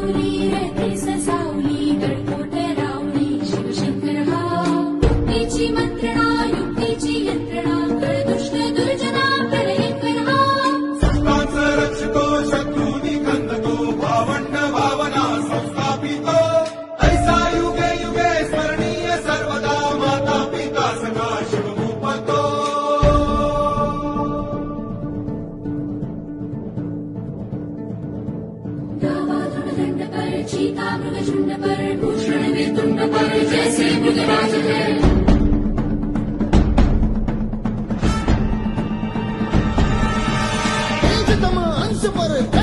Only सीतामृगशृण्ड पर भूषण में तुंड पर जय श्री मृगराज है पर